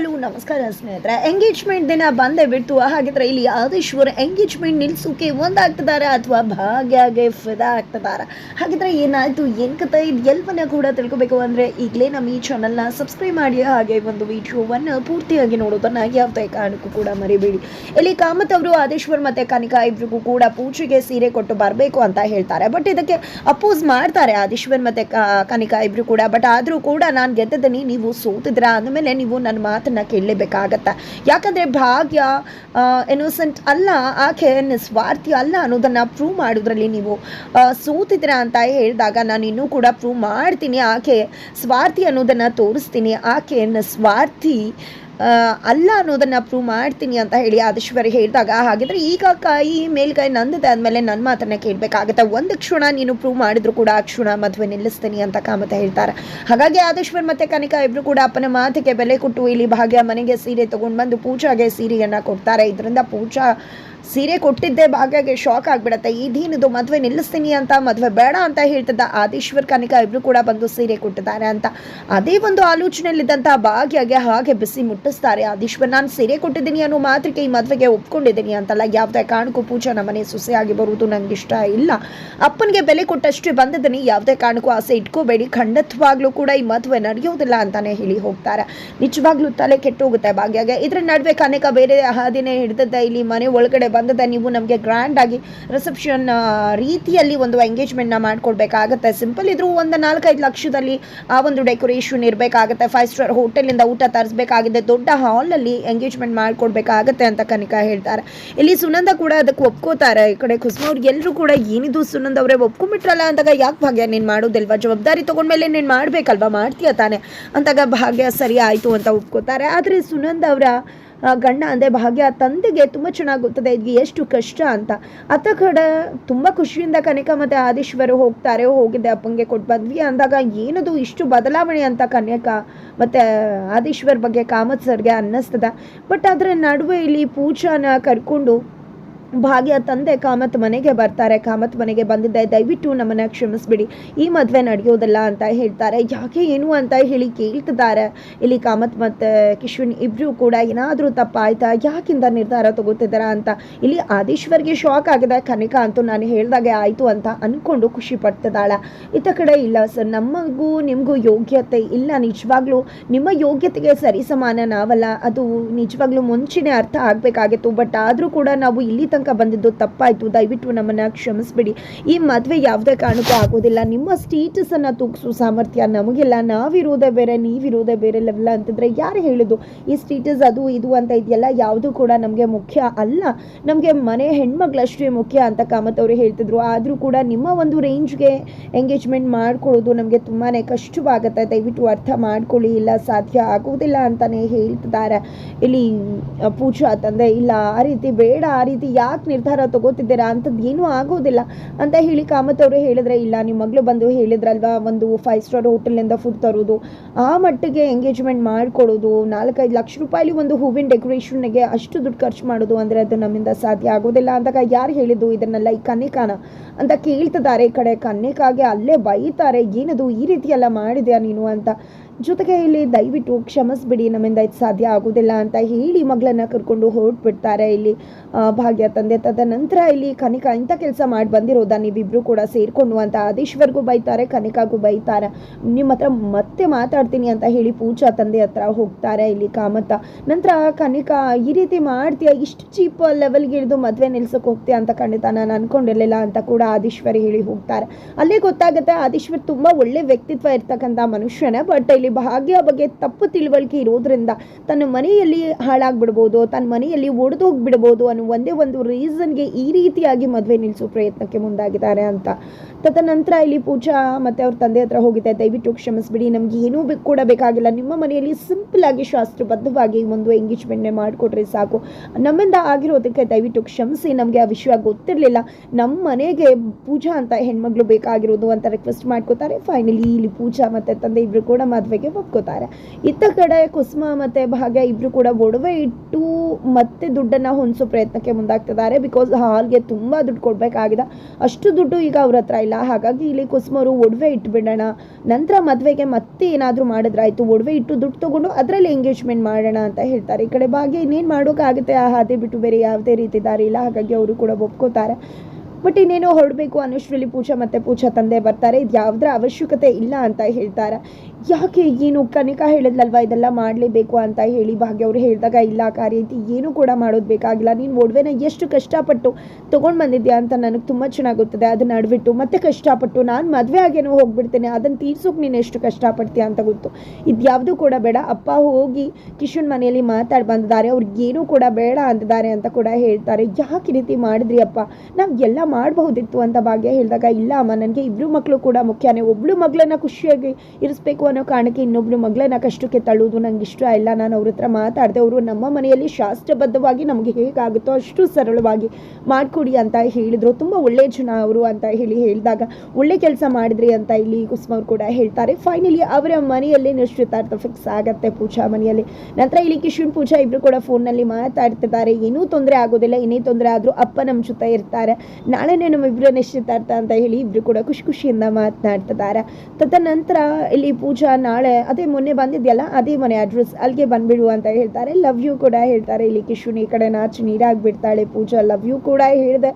segundo. ನಮಸ್ಕಾರ ಸ್ನೇಹಿತರೆ. Engagement ದಿನ ಬಂದೇ ಬಿಡ್ತು. ಹಾಗಿದ್ರೆ ಇಲ್ಲಿ ಆದೇಶ್ವರ್ ಎಂಗೇಜ್ಮೆಂಟ್ ನಿಲ್ಸೋಕೆ ಒಂದಾಗ್ತಿದ್ದಾರೆ ಅಥವಾ ಭಾಗ್ಯಾಗೆ ಫಿದಾ ಆಗ್ತಿದ್ದಾರೆ. ಹಾಗಿದ್ರೆ ಏನಾಯ್ತು? ಏನ್ ಕತೆ ಇದು ಎಲ್ಲವನ್ನ ಕೂಡ ತಿಳ್ಕೊಬೇಕು ಅಂದ್ರೆ ಈಗಲೇ ನಮ್ಮ ಈ ಚಾನಲ್ನ ಸಬ್ಸ್ಕ್ರೈಬ್ ಮಾಡಿ. ಹಾಗೆ ಒಂದು ವಿಡಿಯೋವನ್ನು ಪೂರ್ತಿಯಾಗಿ ನೋಡೋದನ್ನ ಯಾವುದೇ ಕಾರಣಕ್ಕೂ ಕೂಡ ಮರಿಬೇಡಿ. ಇಲ್ಲಿ ಕಾಮತ್ ಅವರು, ಆದೇಶ್ವರ್ ಮತ್ತೆ ಕನಿಕಾ ಇಬ್ರಿಗೂ ಕೂಡ ಪೂಜೆಗೆ ಸೀರೆ ಕೊಟ್ಟು ಬರಬೇಕು ಅಂತ ಹೇಳ್ತಾರೆ. ಬಟ್ ಇದಕ್ಕೆ ಅಪೋಸ್ ಮಾಡ್ತಾರೆ ಆದೇಶ್ವರ್ ಮತ್ತೆ ಕನಿಕಾ ಇಬ್ರು ಕೂಡ. ಬಟ್ ಆದ್ರೂ ಕೂಡ ನಾನು ಗೆದ್ದಿದ್ದೀನಿ ನೀವು ಸೋತಿದ್ರ ಅಂದಮೇಲೆ ನೀವು ನನ್ನ ಮಾತನ್ನ ಕೇಳಲೇಬೇಕಾಗತ್ತೆ ಯಾಕಂದರೆ ಭಾಗ್ಯ ಎನೋಸೆಂಟ್ ಅಲ್ಲ ಆಕೆ ನಿಸ್ವಾರ್ಥಿ ಅಲ್ಲ ಅನ್ನೋದನ್ನು ಪ್ರೂವ್ ಮಾಡೋದ್ರಲ್ಲಿ ನೀವು ಆ, ಸೋತಿದ್ರ ಅಂತ ಹೇಳಿದಾಗ ನಾನು ಇನ್ನೂ ಕೂಡ ಪ್ರೂವ್ ಮಾಡ್ತೀನಿ ಆಕೆ ಸ್ವಾರ್ಥಿ ಅನ್ನೋದನ್ನು ತೋರಿಸ್ತೀನಿ ಆಕೆ ನಿಸ್ವಾರ್ಥಿ ಅಲ್ಲ ಅನ್ನೋದನ್ನ ಪ್ರೂವ್ ಮಾಡ್ತೀನಿ ಅಂತ ಹೇಳಿ ಆದೇಶ್ವರಿ ಹೇಳಿದಾಗ, ಹಾಗಿದ್ರೆ ಈಗ ಕಾಯಿ ಮೇಲ್ಕೈ ನಂದಿದೆ ಆದ್ಮೇಲೆ ನನ್ನ ಮಾತನ್ನ ಕೇಳಬೇಕಾಗುತ್ತೆ. ಒಂದು ಕ್ಷಣ ನೀನು ಪ್ರೂವ್ ಮಾಡಿದ್ರು ಕೂಡ ಆ ಕ್ಷಣ ಮದುವೆ ನಿಲ್ಲಿಸ್ತೀನಿ ಅಂತ ಕಾಮತ ಹೇಳ್ತಾರೆ. ಹಾಗಾಗಿ ಆದೇಶ್ವರ್ ಮತ್ತೆ ಕನಿಕಾ ಇಬ್ರು ಕೂಡ ಅಪ್ಪನ ಮಾತಿಗೆ ಬೆಲೆ ಕೊಟ್ಟು ಇಲ್ಲಿ ಭಾಗ್ಯ ಮನೆಗೆ ಸೀರೆ ತಗೊಂಡು ಬಂದು ಪೂಜಾಗೆ ಸೀರೆಯನ್ನ ಕೊಡ್ತಾರೆ. ಇದರಿಂದ ಪೂಜಾ ಸೀರೆ ಕೊಟ್ಟಿದ್ದೆ ಭಾಗ್ಯಗೆ ಶಾಕ್ ಆಗ್ಬಿಡತ್ತೆ. ಇದೇನಿದು ಮದುವೆ ನಿಲ್ಲಿಸ್ತೀನಿ ಅಂತ, ಮದುವೆ ಬೇಡ ಅಂತ ಹೇಳ್ತಿದ್ದ ಆದೀಶ್ವರ್ ಕನಿಕಾ ಇಬ್ರು ಕೂಡ ಬಂದು ಸೀರೆ ಕೊಟ್ಟಿದ್ದಾರೆ ಅಂತ. ಅದೇ ಒಂದು ಆಲೋಚನೆಯಲ್ಲಿದ್ದಂಥ ಭಾಗ್ಯಗೆ ಹಾಗೆ ಬಿಸಿ ಮುಟ್ಟಿಸ್ತಾರೆ. ಆದೀಶ್ವರ್, ನಾನು ಸೀರೆ ಕೊಟ್ಟಿದ್ದೀನಿ ಅನ್ನೋ ಮಾತ್ರಕ್ಕೆ ಈ ಮದುವೆಗೆ ಒಪ್ಕೊಂಡಿದ್ದೀನಿ ಅಂತಲ್ಲ. ಯಾವುದೇ ಕಾರಣಕ್ಕೂ ಪೂಜಾ ನಮ್ಮನೆ ಸೊಸೆಯಾಗಿ ಬರುವುದು ನಂಗೆ ಇಷ್ಟ ಇಲ್ಲ. ಅಪ್ಪನಿಗೆ ಬೆಲೆ ಕೊಟ್ಟಷ್ಟೇ ಬಂದಿದ್ದೀನಿ. ಯಾವುದೇ ಕಾರಣಕ್ಕೂ ಆಸೆ ಇಟ್ಕೋಬೇಡಿ. ಖಂಡಿತವಾಗ್ಲೂ ಕೂಡ ಈ ಮದುವೆ ನಡೆಯೋದಿಲ್ಲ ಅಂತಾನೆ ಹೇಳಿ ಹೋಗ್ತಾರೆ. ನಿಜವಾಗ್ಲೂ ತಲೆ ಕೆಟ್ಟೋಗುತ್ತೆ ಭಾಗ್ಯಗೆ. ಇದ್ರ ನಡುವೆ ಕನಕ ಬೇರೆ ಹಾದಿನೇ ಹಿಡಿದದ್ದ. ಇಲ್ಲಿ ಮನೆ ಒಳಗಡೆ ಬಂದದ, ನೀವು ನಮಗೆ ಗ್ರ್ಯಾಂಡ್ ಆಗಿ ರಿಸೆಪ್ಷನ್ ರೀತಿಯಲ್ಲಿ ಒಂದು ಎಂಗೇಜ್ಮೆಂಟ್ನ ಮಾಡಿಕೊಡ್ಬೇಕಾಗತ್ತೆ. ಸಿಂಪಲ್ ಇದ್ರೂ ಒಂದು ನಾಲ್ಕೈದು ಲಕ್ಷದಲ್ಲಿ, ಆ, ಒಂದು ಡೆಕೋರೇಷನ್ ಇರಬೇಕಾಗತ್ತೆ. ಫೈವ್ ಸ್ಟಾರ್ ಹೋಟೆಲಿಂದ ಊಟ ತರಿಸಬೇಕಾಗಿದೆ. ದೊಡ್ಡ ಹಾಲಲ್ಲಿ ಎಂಗೇಜ್ಮೆಂಟ್ ಮಾಡ್ಕೊಡ್ಬೇಕಾಗತ್ತೆ ಅಂತ ಕನಿಕಾ ಹೇಳ್ತಾರೆ. ಇಲ್ಲಿ ಸುನಂದ ಕೂಡ ಅದಕ್ಕೆ ಒಪ್ಕೋತಾರೆ. ಈ ಕಡೆ ಕುಸುಮ ಎಲ್ಲರೂ ಕೂಡ, ಏನಿದು ಸುನಂದ ಅವರೇ, ಒಪ್ಕೊಂಡ್ಬಿಟ್ರಲ್ಲ ಅಂದಾಗ ಯಾಕೆ ಭಾಗ್ಯ ನೀನು ಮಾಡೋದಿಲ್ವಾ? ಜವಾಬ್ದಾರಿ ತೊಗೊಂಡ್ಮೇಲೆ ನೀನು ಮಾಡಬೇಕಲ್ವಾ? ಮಾಡ್ತೀಯ ತಾನೆ? ಅಂತಾಗ ಭಾಗ್ಯ ಸರಿ ಆಯಿತು ಅಂತ ಒಪ್ಕೋತಾರೆ. ಆದರೆ ಸುನಂದ ಅವರ ಗಂಡ ಅಂದರೆ ಭಾಗ್ಯ ತಂದೆಗೆ ತುಂಬ ಚೆನ್ನಾಗಿ ಗೊತ್ತದೆ ಇದು ಎಷ್ಟು ಕಷ್ಟ ಅಂತ. ಅತ್ತ ಕಡೆ ತುಂಬ ಖುಷಿಯಿಂದ ಕನಿಕ ಮತ್ತು ಆದೀಶ್ವರು ಹೋಗ್ತಾರೆ, ಹೋಗಿದ್ದೆ ಅಪ್ಪಂಗೆ ಕೊಟ್ಟು ಬಂದ್ವಿ. ಅಂದಾಗ ಏನದು ಇಷ್ಟು ಬದಲಾವಣೆ ಅಂತ ಕನ್ಯಕ ಮತ್ತು ಆದೀಶ್ವರ್ ಬಗ್ಗೆ ಕಾಮತ್ ಸರ್ಗೆ ಅನ್ನಿಸ್ತದ. ಬಟ್ ಅದರ ನಡುವೆ ಇಲ್ಲಿ ಪೂಜಾನ ಕರ್ಕೊಂಡು ಭಾಗ್ಯ ತಂದೆ ಕಾಮತ್ ಮನೆಗೆ ಬರ್ತಾರೆ. ಕಾಮತ್ ಮನೆಗೆ ಬಂದಿದ್ದೆ. ದಯವಿಟ್ಟು ನಮ್ಮನ್ನ ಕ್ಷಮಿಸ್ಬಿಡಿ. ಈ ಮದುವೆ ನಡೆಯೋದಲ್ಲ ಅಂತ ಹೇಳ್ತಾರೆ. ಯಾಕೆ ಏನು ಅಂತ ಹೇಳಿ ಕೇಳ್ತಿದ್ದಾರೆ. ಇಲ್ಲಿ ಕಾಮತ್ ಮತ್ತು ಕಿಶ್ವಿನ್ ಇಬ್ಬರು ಕೂಡ ಏನಾದರೂ ತಪ್ಪಾಯ್ತಾ? ಯಾಕಿಂದ ನಿರ್ಧಾರ ತಗೋತಿದ್ದಾರಾ ಅಂತ. ಇಲ್ಲಿ ಆದೀಶ್ವರ್ಗೆ ಶಾಕ್ ಆಗಿದೆ. ಕನಿಕಾ ಅಂತೂ ನಾನು ಹೇಳ್ದಾಗೆ ಆಯಿತು ಅಂತ ಅಂದ್ಕೊಂಡು ಖುಷಿ ಪಡ್ತಿದ್ದಾಳೆ. ಇತ್ತ ಕಡೆ ಇಲ್ಲ ಸರ್. ನಮಗೂ ನಿಮಗೂ ಯೋಗ್ಯತೆ ಇಲ್ಲ. ನಿಜವಾಗ್ಲೂ ನಿಮ್ಮ ಯೋಗ್ಯತೆಗೆ ಸರಿಸಮಾನ ನಾವಲ್ಲ. ಅದು ನಿಜವಾಗ್ಲೂ ಮುಂಚೆನೇ ಅರ್ಥ ಆಗಬೇಕಾಗಿತ್ತು. ಬಟ್ ಆದರೂ ಕೂಡ ನಾವು ಇಲ್ಲಿ ತನಕ ಬಂದಿದ್ದು ತಪ್ಪಾಯಿತು. ದಯವಿಟ್ಟು ನಮ್ಮನ್ನು ಕ್ಷಮಿಸ್ಬಿಡಿ. ಈ ಮದುವೆ ಯಾವುದೇ ಕಾರಣಕ್ಕೂ ಆಗೋದಿಲ್ಲ. ನಿಮ್ಮ ಸ್ಟೇಟಸನ್ನು ತೂಗಿಸೋ ಸಾಮರ್ಥ್ಯ ನಮಗಿಲ್ಲ. ನಾವಿರೋದೇ ಬೇರೆ, ನೀವಿರೋದೇ ಬೇರೆ ಲೆವೆಲ್ಲ ಅಂತಂದ್ರೆ ಯಾರು ಹೇಳಿದ್ದು ಈ ಸ್ಟೇಟಸ್ ಅದು, ಇದು ಅಂತ ಇದೆಯಲ್ಲ, ಯಾವುದು ಕೂಡ ನಮಗೆ ಮುಖ್ಯ ಅಲ್ಲ. ನಮಗೆ ಮನೆ ಹೆಣ್ಮಕ್ಳಷ್ಟೇ ಮುಖ್ಯ ಅಂತ ಕಾಮತ್ ಅವರು ಹೇಳ್ತಿದ್ರು. ಆದರೂ ಕೂಡ ನಿಮ್ಮ ಒಂದು ರೇಂಜ್ಗೆ ಎಂಗೇಜ್ಮೆಂಟ್ ಮಾಡ್ಕೊಳ್ಳೋದು ನಮಗೆ ತುಂಬಾ ಕಷ್ಟವಾಗುತ್ತೆ. ದಯವಿಟ್ಟು ಅರ್ಥ ಮಾಡ್ಕೊಳ್ಳಿ. ಇಲ್ಲ, ಸಾಧ್ಯ ಆಗೋದಿಲ್ಲ ಅಂತಲೇ ಹೇಳ್ತಿದ್ದಾರೆ. ಇಲ್ಲಿ ಪೂಜಾ ತಂದೆ, ಇಲ್ಲ, ಆ ರೀತಿ ಬೇಡ, ಆ ರೀತಿ ಯಾಕೆ ನಿರ್ಧಾರ ತಗೋತಿದ್ದೀರಾ ಅಂಥದ್ದು ಏನೂ ಆಗೋದಿಲ್ಲ ಅಂತ ಹೇಳಿ ಕಾಮತ್ ಅವರು ಹೇಳಿದ್ರೆ, ಇಲ್ಲ ನಿಮ್ಮ ಮಗಳು ಬಂದು ಹೇಳಿದ್ರಲ್ವಾ, ಒಂದು ಫೈವ್ ಸ್ಟಾರ್ ಹೋಟೆಲ್ನಿಂದ ಫುಡ್ ತರೋದು. ಆ ಮಟ್ಟಿಗೆ ಎಂಗೇಜ್ಮೆಂಟ್ ಮಾಡಿಕೊಡೋದು. ನಾಲ್ಕೈದು ಲಕ್ಷ ರೂಪಾಯಿ ಒಂದು ಹೂವಿನ ಡೆಕೋರೇಷನ್ಗೆ ಅಷ್ಟು ದುಡ್ಡು ಖರ್ಚು ಮಾಡೋದು ಅಂದರೆ ಅದು ನಮ್ಮಿಂದ ಸಾಧ್ಯ ಆಗೋದಿಲ್ಲ ಅಂದಾಗ ಯಾರು ಹೇಳಿದ್ದು? ಇದನ್ನೆಲ್ಲ ಈ ಕನ್ನಿಕಾನ ಅಂತ ಕೇಳ್ತಿದ್ದಾರೆ. ಈ ಕಡೆ ಕನ್ನಿಕಾಗೆ ಅಲ್ಲೇ ಬೈತಾರೆ. ಏನದು ಈ ರೀತಿಯೆಲ್ಲ ಮಾಡಿದ್ಯಾ ನೀನು ಅಂತ. ಜೊತೆಗೆ ಇಲ್ಲಿ ದಯವಿಟ್ಟು ಕ್ಷಮಿಸ್ಬಿಡಿ, ನಮ್ಮಿಂದ ಇದು ಸಾಧ್ಯ ಆಗೋದಿಲ್ಲ ಅಂತ ಹೇಳಿ ಮಗಳನ್ನು ಕರ್ಕೊಂಡು ಹೊರಟ್ಬಿಡ್ತಾರೆ. ಇಲ್ಲಿ ಭಾಗ್ಯ ತಂದೆ ತದ ನಂತರ ಇಲ್ಲಿ ಕನಿಕ ಇಂಥ ಕೆಲಸ ಮಾಡಿ ಬಂದಿರೋದಾ? ನೀವಿಬ್ಬರು ಕೂಡ ಸೇರಿಕೊಂಡು ಅಂತ ಆದೀಶ್ವರ್ಗೂ ಬೈತಾರೆ, ಕನಿಕಾಗೂ ಬೈತಾರೆ. ನಿಮ್ಮ ಹತ್ರ ಮತ್ತೆ ಮಾತಾಡ್ತೀನಿ ಅಂತ ಹೇಳಿ ಪೂಜಾ ತಂದೆ ಹತ್ರ ಹೋಗ್ತಾರೆ ಇಲ್ಲಿ ಕಾಮತ. ನಂತರ ಕನಿಕಾ, ಈ ರೀತಿ ಮಾಡ್ತೀಯ? ಇಷ್ಟು ಚೀಪ್ ಲೆವೆಲ್ಗೆ ಇಳಿದು ಮದುವೆ ನಿಲ್ಸಕ್ಕೆ ಹೋಗ್ತೀಯ ಅಂತ ಖಂಡಿತ ನಾನು ಅನ್ಕೊಂಡಿರಲಿಲ್ಲ ಅಂತ ಕೂಡ ಆದೀಶ್ವರಿ ಹೇಳಿ ಹೋಗ್ತಾರೆ. ಅಲ್ಲೇ ಗೊತ್ತಾಗುತ್ತೆ, ಆದೀಶ್ವರ್ ತುಂಬ ಒಳ್ಳೆ ವ್ಯಕ್ತಿತ್ವ ಇರ್ತಕ್ಕಂಥ ಮನುಷ್ಯನೇ ಬಟ್ ಭಾಗ್ಯ ಬಗ್ಗೆ ತಪ್ಪು ತಿಳುವಳಿಕೆ ಇರೋದ್ರಿಂದ ತನ್ನ ಮನೆಯಲ್ಲಿ ಹಾಳಾಗ್ಬಿಡ್ಬೋದು, ತನ್ನ ಮನೆಯಲ್ಲಿ ಒಡೆದೋಗ್ಬಿಡ್ಬೋದು ಅನ್ನೋ ಒಂದೇ ಒಂದು ರೀಸನ್ಗೆ ಈ ರೀತಿಯಾಗಿ ಮದುವೆ ನಿಲ್ಲಿಸೋ ಪ್ರಯತ್ನಕ್ಕೆ ಮುಂದಾಗಿದ್ದಾರೆ ಅಂತ. ತದನಂತರ ಇಲ್ಲಿ ಪೂಜಾ ಮತ್ತೆ ಅವ್ರ ತಂದೆ ಹತ್ರ ಹೋಗಿದೆ ದಯವಿಟ್ಟು ಕ್ಷಮಿಸ್ಬಿಡಿ, ನಮಗೆ ಏನೂ ಕೂಡ ಬೇಕಾಗಿಲ್ಲ. ನಿಮ್ಮ ಮನೆಯಲ್ಲಿ ಸಿಂಪಲ್ ಆಗಿ ಶಾಸ್ತ್ರಬದ್ಧವಾಗಿ ಒಂದು ಎಂಗೇಜ್ಮೆಂಟ್ನೇ ಮಾಡಿಕೊಟ್ರೆ ಸಾಕು. ನಮ್ಮಿಂದ ಆಗಿರೋದಕ್ಕೆ ದಯವಿಟ್ಟು ಕ್ಷಮಿಸಿ, ನಮಗೆ ಆ ವಿಷಯ ಗೊತ್ತಿರಲಿಲ್ಲ. ನಮ್ಮ ಮನೆಗೆ ಪೂಜಾ ಅಂತ ಹೆಣ್ಮಗಳು ಬೇಕಾಗಿರೋದು ಅಂತ ರಿಕ್ವೆಸ್ಟ್ ಮಾಡ್ಕೋತಾರೆ. ಫೈನಲಿ ಇಲ್ಲಿ ಪೂಜಾ ಮತ್ತೆ ತಂದೆ ಇಬ್ಬರು ಕೂಡ ಮದುವೆಗೆ ಒಪ್ಕೋತಾರೆ. ಇತ್ತ ಕಡೆ ಕುಸುಮ ಮತ್ತೆ ಭಾಗ್ಯ ಇಬ್ರು ಕೂಡ ಒಡವೆ ಇಟ್ಟು ಮತ್ತೆ ದುಡ್ಡನ್ನ ಹೊಂದಿಸೋ ಪ್ರಯತ್ನಕ್ಕೆ ಮುಂದಾಗ್ತಿದ್ದಾರೆ. ಬಿಕಾಸ್ ಹಾಲ್ಗೆ ತುಂಬಾ ದುಡ್ಡು ಕೊಡ್ಬೇಕಾಗಿದೆ. ಅಷ್ಟು ದುಡ್ಡು ಈಗ ಅವ್ರ ಹತ್ರ ಇಲ್ಲ. ಹಾಗಾಗಿ ಇಲ್ಲಿ ಕುಸುಮರು ಒಡವೆ ಇಟ್ಬಿಡೋಣ. ನಂತರ ಮದುವೆಗೆ ಮತ್ತೆ ಏನಾದರೂ ಮಾಡಿದ್ರಾಯ್ತು. ಒಡವೆ ಇಟ್ಟು ದುಡ್ಡು ತೊಗೊಂಡು ಅದರಲ್ಲಿ ಎಂಗೇಜ್ಮೆಂಟ್ ಮಾಡೋಣ ಅಂತ ಹೇಳ್ತಾರೆ. ಈ ಕಡೆ ಭಾಗ್ಯ ಇನ್ನೇನು ಮಾಡೋಕ್ಕಾಗುತ್ತೆ ಆ ಹಾದಿ ಬಿಟ್ಟು ಬೇರೆ ಯಾವುದೇ ರೀತಿ ದಾರಿ ಇಲ್ಲ. ಹಾಗಾಗಿ ಅವರು ಕೂಡ ಒಪ್ಕೋತಾರೆ. ಬಟ್ ಇನ್ನೇನೋ ಹೊರಡಬೇಕು ಅನ್ನೋಷ್ಟರಲ್ಲಿ ಪೂಜಾ ಮತ್ತೆ ಪೂಜಾ ತಂದೆ ಬರ್ತಾರೆ. ಇದು ಯಾವುದರ ಅವಶ್ಯಕತೆ ಇಲ್ಲ ಅಂತ ಹೇಳ್ತಾರೆ. ಯಾಕೆ ಏನು ಕನಿಕಾ ಹೇಳಿದ್ಲಲ್ವಾ ಇದೆಲ್ಲ ಮಾಡಲೇಬೇಕು ಅಂತ ಹೇಳಿ ಭಾಗ್ಯ ಅವರು ಹೇಳಿದಾಗ ಇಲ್ಲ ಕಾರ್ಯ ಅಂತ ಏನೂ ಕೂಡ ಮಾಡೋದು ಬೇಕಾಗಿಲ್ಲ. ನೀನು ಒಡವೆನ ಎಷ್ಟು ಕಷ್ಟಪಟ್ಟು ತೊಗೊಂಡು ಬಂದಿದ್ಯಾ ಅಂತ ನನಗೆ ತುಂಬ ಚೆನ್ನಾಗುತ್ತದೆ ಅದನ್ನ ಅಡ್ಬಿಟ್ಟು ಮತ್ತೆ ಕಷ್ಟಪಟ್ಟು ನಾನು ಮದುವೆ ಆಗೇನೋ ಹೋಗ್ಬಿಡ್ತೇನೆ. ಅದನ್ನು ತೀರ್ಸೋಕೆ ನೀನು ಎಷ್ಟು ಕಷ್ಟಪಡ್ತೀಯ ಅಂತ ಗೊತ್ತು. ಇದು ಯಾವುದೂ ಕೂಡ ಬೇಡ. ಅಪ್ಪ ಹೋಗಿ ಕಿಶನ್ ಮನೆಯಲ್ಲಿ ಮಾತಾಡಿ ಬಂದಿದ್ದಾರೆ. ಅವ್ರಿಗೆ ಏನೂ ಕೂಡ ಬೇಡ ಅಂತಿದ್ದಾರೆ ಅಂತ ಕೂಡ ಹೇಳ್ತಾರೆ. ಯಾಕೆ ರೀತಿ ಮಾಡಿದ್ರಿ ಅಪ್ಪ? ನಾವು ಎಲ್ಲ ಮಾಡಬಹುದಿತ್ತು ಅಂತ ಭಾಗ್ಯ ಹೇಳಿದಾಗ, ಇಲ್ಲ ಅಮ್ಮ, ನನಗೆ ಇಬ್ಬರು ಮಕ್ಕಳು ಕೂಡ ಮುಖ್ಯನೇ ಒಬ್ಳು ಮಗಳನ್ನ ಖುಷಿಯಾಗಿ ಇರಿಸ್ಬೇಕು ಅನ್ನೋ ಕಾರಣಕ್ಕೆ ಇನ್ನೊಬ್ಳು ಮಗಳನ್ನ ಕಷ್ಟಕ್ಕೆ ತಳ್ಳುವುದು ನನಗೆ ಇಷ್ಟ ಇಲ್ಲ. ನಾನು ಅವ್ರ ಹತ್ರ ಮಾತಾಡಿದೆ, ಅವರು ನಮ್ಮ ಮನೆಯಲ್ಲಿ ಶಾಸ್ತ್ರಬದ್ಧವಾಗಿ ನಮಗೆ ಹೇಗಾಗುತ್ತೋ ಅಷ್ಟು ಸರಳವಾಗಿ ಮಾಡಿಕೊಡಿ ಅಂತ ಹೇಳಿದರು. ತುಂಬ ಒಳ್ಳೆ ಜನ ಅವರು ಅಂತ ಹೇಳಿ ಹೇಳಿದಾಗ, ಒಳ್ಳೆ ಕೆಲಸ ಮಾಡಿದ್ರಿ ಅಂತ ಇಲ್ಲಿ ಕುಸುಮ ಅವ್ರು ಕೂಡ ಹೇಳ್ತಾರೆ. ಫೈನಲಿ ಅವರ ಮನೆಯಲ್ಲಿ ನಿಶ್ಚಿತಾರ್ಥ ಫಿಕ್ಸ್ ಆಗುತ್ತೆ ಪೂಜಾ ಮನೆಯಲ್ಲಿ. ನಂತರ ಇಲ್ಲಿ ಕಿಶನ್, ಪೂಜಾ ಇಬ್ರು ಕೂಡ ಫೋನ್ನಲ್ಲಿ ಮಾತಾಡ್ತಿದ್ದಾರೆ. ಏನೂ ತೊಂದರೆ ಆಗೋದಿಲ್ಲ, ಏನೇ ತೊಂದರೆ ಆದರೂ ಅಪ್ಪ ನಮ್ಮ ಜೊತೆ ಇರ್ತಾರೆ. ನಾಳೆನೇ ನಮ್ಮಿಬ್ಬರ ನಿಶ್ಚಿತಾರ್ಥ ಅಂತ ಹೇಳಿ ಇಬ್ಬರು ಕೂಡ ಖುಷಿ ಖುಷಿಯಿಂದ ಮಾತನಾಡ್ತಿದ್ದಾರೆ. ತದನಂತರ ಇಲ್ಲಿ ಪೂಜಾ ನಾಳೆ, ಅದೇ ಮೊನ್ನೆ ಬಂದಿದೆಯಲ್ಲ, ಅದೇ ಮನೆ ಅಡ್ರೆಸ್ ಅಲ್ಲಿಗೆ ಬಂದ್ಬಿಡು ಅಂತ ಹೇಳ್ತಾರೆ. ಲವ್ ಯು ಕೂಡ ಹೇಳ್ತಾರೆ ಇಲ್ಲಿ ಕಿಶುನ್ ಕಡೆ ನಾಚು ನೀರಾಗ್ಬಿಡ್ತಾಳೆ ಪೂಜಾ ಲವ್ ಯು ಕೂಡ ಹೇಳಿದೆ.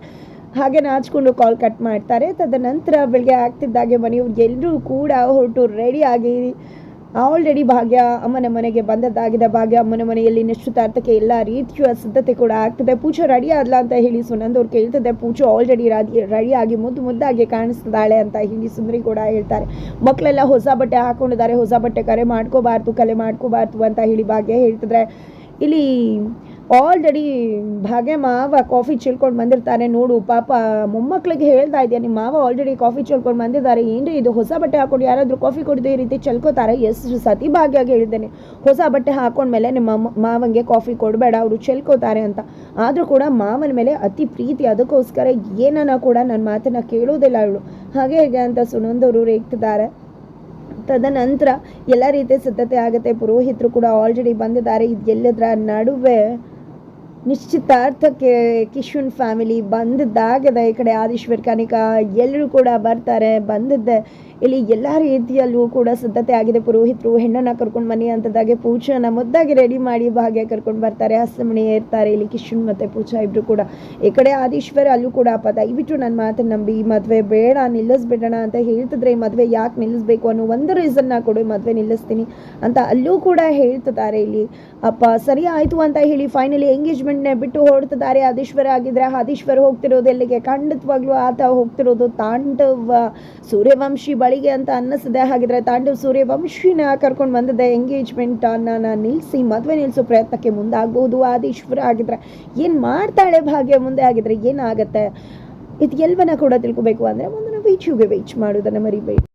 ಹಾಗೆ ನಾಚ್ಕೊಂಡು ಕಾಲ್ ಕಟ್ ಮಾಡ್ತಾರೆ. ತದನಂತರ ಬೆಳಗ್ಗೆ ಆಗ್ತಿದ್ದಾಗೆ ಮನೆಯವ್ರಿಗೆ ಎಲ್ಲರೂ ಕೂಡ ಹೊರಟು ರೆಡಿಯಾಗಿ ಆಲ್ರೆಡಿ ಭಾಗ್ಯ ಅಮ್ಮನ ಮನೆಗೆ ಬಂದದ್ದಾಗಿದೆ. ಭಾಗ್ಯ ಅಮ್ಮನ ಮನೆಯಲ್ಲಿ ನಿಶ್ಚಿತಾರ್ಥಕ್ಕೆ ಎಲ್ಲ ರೀತಿಯ ಸಿದ್ಧತೆ ಕೂಡ ಆಗ್ತದೆ. ಪೂಜೆ ರೆಡಿ ಆದ್ಲ ಅಂತ ಹೇಳಿ ಸುನಂದ್ ಅವ್ರು ಕೇಳ್ತದೆ ಪೂಜೆ ಆಲ್ರೆಡಿ ರೆಡಿ ಆಗಿ ಮುದ್ದು ಮುದ್ದಾಗಿ ಕಾಣಿಸ್ತಿದ್ದಾಳೆ ಅಂತ ಹೇಳಿ ಸುಂದರಿ ಕೂಡ ಹೇಳ್ತಾರೆ. ಮಕ್ಕಳೆಲ್ಲ ಹೊಸ ಬಟ್ಟೆ ಹಾಕೊಂಡಿದ್ದಾರೆ. ಹೊಸ ಬಟ್ಟೆ ಕರೆ ಮಾಡ್ಕೋಬಾರ್ದು, ಕಲೆ ಮಾಡ್ಕೋಬಾರ್ದು ಅಂತ ಹೇಳಿ ಭಾಗ್ಯ ಹೇಳ್ತಿದ್ರೆ. ಇಲ್ಲಿ ಆಲ್ರೆಡಿ ಭಾಗ್ಯ ಮಾವ ಕಾಫಿ ಚೆಲ್ಕೊಂಡು ಬಂದಿರ್ತಾರೆ. ನೋಡು, ಪಾಪ ಮೊಮ್ಮಕ್ಳಿಗೆ ಹೇಳ್ತಾ ಇದೆಯಾ ನಿಮ್ಮ ಮಾವ ಆಲ್ರೆಡಿ ಕಾಫಿ ಚೆಲ್ಕೊಂಡು ಬಂದಿದ್ದಾರೆ. ಏನ್ರಿ ಇದು, ಹೊಸ ಬಟ್ಟೆ ಹಾಕೊಂಡು ಯಾರಾದರೂ ಕಾಫಿ ಕುಡಿದು ಈ ರೀತಿ ಚೆಲ್ಕೋತಾರೆ? ಎಷ್ಟು ಸತಿ ಭಾಗ್ಯಾಗಿ ಹೇಳಿದ್ದೇನೆ. ಹೊಸ ಬಟ್ಟೆ ಹಾಕೊಂಡ್ಮೇಲೆ ನಿಮ್ಮ ಮಾವಂಗೆ ಕಾಫಿ ಕೊಡಬೇಡ, ಅವರು ಚೆಲ್ಕೋತಾರೆ ಅಂತ. ಆದರೂ ಕೂಡ ಮಾವನ ಮೇಲೆ ಅತಿ ಪ್ರೀತಿ, ಅದಕ್ಕೋಸ್ಕರ ಏನನ್ನ ಕೂಡ ನನ್ನ ಮಾತನ್ನ ಕೇಳೋದಿಲ್ಲ ಅವಳು ಹಾಗೆ ಹೇಗೆ ಅಂತ ಸುನಂದವರು ರೇಗ್ತಿದ್ದಾರೆ. ತದನಂತರ ಎಲ್ಲ ರೀತಿಯ ಸಿದ್ಧತೆ ಆಗುತ್ತೆ. ಪುರೋಹಿತರು ಕೂಡ ಆಲ್ರೆಡಿ ಬಂದಿದ್ದಾರೆ. ಇದೆಲ್ಲದರ ನಡುವೆ ನಿಶ್ಚಿತಾರ್ಥಕ್ಕೆ ಕಿಶುನ್ ಫ್ಯಾಮಿಲಿ ಬಂದದ್ದಾಗದ ಈ ಕಡೆ ಆದೀಶ್ವರ್ ಕನಿಕಾ ಎಲ್ಲರೂ ಕೂಡ ಬರ್ತಾರೆ. ಬಂದಿದ್ದೆ ಇಲ್ಲಿ ಎಲ್ಲ ರೀತಿಯಲ್ಲೂ ಕೂಡ ಸಿದ್ಧತೆ ಆಗಿದೆ. ಪುರೋಹಿತರು ಹೆಣ್ಣನ್ನು ಕರ್ಕೊಂಡು ಮನೆ ಅಂತದಾಗೆ ಪೂಜೆನ ಮುದ್ದಾಗಿ ರೆಡಿ ಮಾಡಿ ಭಾಗ್ಯ ಕರ್ಕೊಂಡು ಬರ್ತಾರೆ. ಹಸಮಣಿ ಇರ್ತಾರೆ ಇಲ್ಲಿ ಕಿಶುನ್ ಮತ್ತು ಪೂಜಾ ಇಬ್ಬರು ಕೂಡ. ಈ ಕಡೆ ಆದೀಶ್ವರ್ ಅಲ್ಲೂ ಕೂಡ ಅಪ್ಪ, ದಯವಿಟ್ಟು ನನ್ನ ಮಾತನ್ನು ನಂಬಿ ಮದುವೆ ಬೇಡ, ನಿಲ್ಲಿಸ್ಬಿಡೋಣ ಅಂತ ಹೇಳ್ತಿದ್ರೆ ಈ ಮದುವೆ ಯಾಕೆ ನಿಲ್ಲಿಸ್ಬೇಕು ಅನ್ನೋ ಒಂದು ರೀಸನ್ನ ಕೊಡು ಮದುವೆ ನಿಲ್ಲಿಸ್ತೀನಿ ಅಂತ ಅಲ್ಲೂ ಕೂಡ ಹೇಳ್ತಿದ್ದಾರೆ ಇಲ್ಲಿ. ಅಪ್ಪ, ಸರಿ ಆಯಿತು ಅಂತ ಹೇಳಿ ಫೈನಲಿ ಎಂಗೇಜ್ಮೆಂಟ್ನೇ ಬಿಟ್ಟು ಹೊರಡ್ತಿದ್ದಾರೆ. ಆದೀಶ್ವರ ಆಗಿದ್ರೆ ಆದೀಶ್ವರ್ ಹೋಗ್ತಿರೋದು ಎಲ್ಲಿಗೆ? ಖಂಡಿತವಾಗ್ಲೂ ಆತ ಹೋಗ್ತಿರೋದು ತಾಂಡವ ಸೂರ್ಯವಂಶಿ ಬಳಿಗೆ ಅಂತ ಅನ್ನಿಸಿದೆ ಹಾಗಿದ್ರೆ ತಾಂಡವ ಸೂರ್ಯವಂಶಿನ ಕರ್ಕೊಂಡು ಬಂದಿದ್ದೆ ಅನ್ನ ನಿಲ್ಲಿಸಿ ಮದುವೆ ನಿಲ್ಲಿಸೋ ಪ್ರಯತ್ನಕ್ಕೆ ಮುಂದಾಗ್ಬೋದು ಆದೀಶ್ವರ ಆಗಿದ್ರೆ. ಏನು ಮಾಡ್ತಾಳೆ ಭಾಗ್ಯ ಮುಂದೆ? ಆಗಿದ್ರೆ ಏನಾಗುತ್ತೆ? ಇದು ಎಲ್ವನ್ನ ಕೂಡ ತಿಳ್ಕೊಬೇಕು ಅಂದರೆ ಮುಂದಿನ ಯುಗೆ ವೀಚ್ ಮಾಡೋದನ್ನು ಮರಿಬೇಡಿ.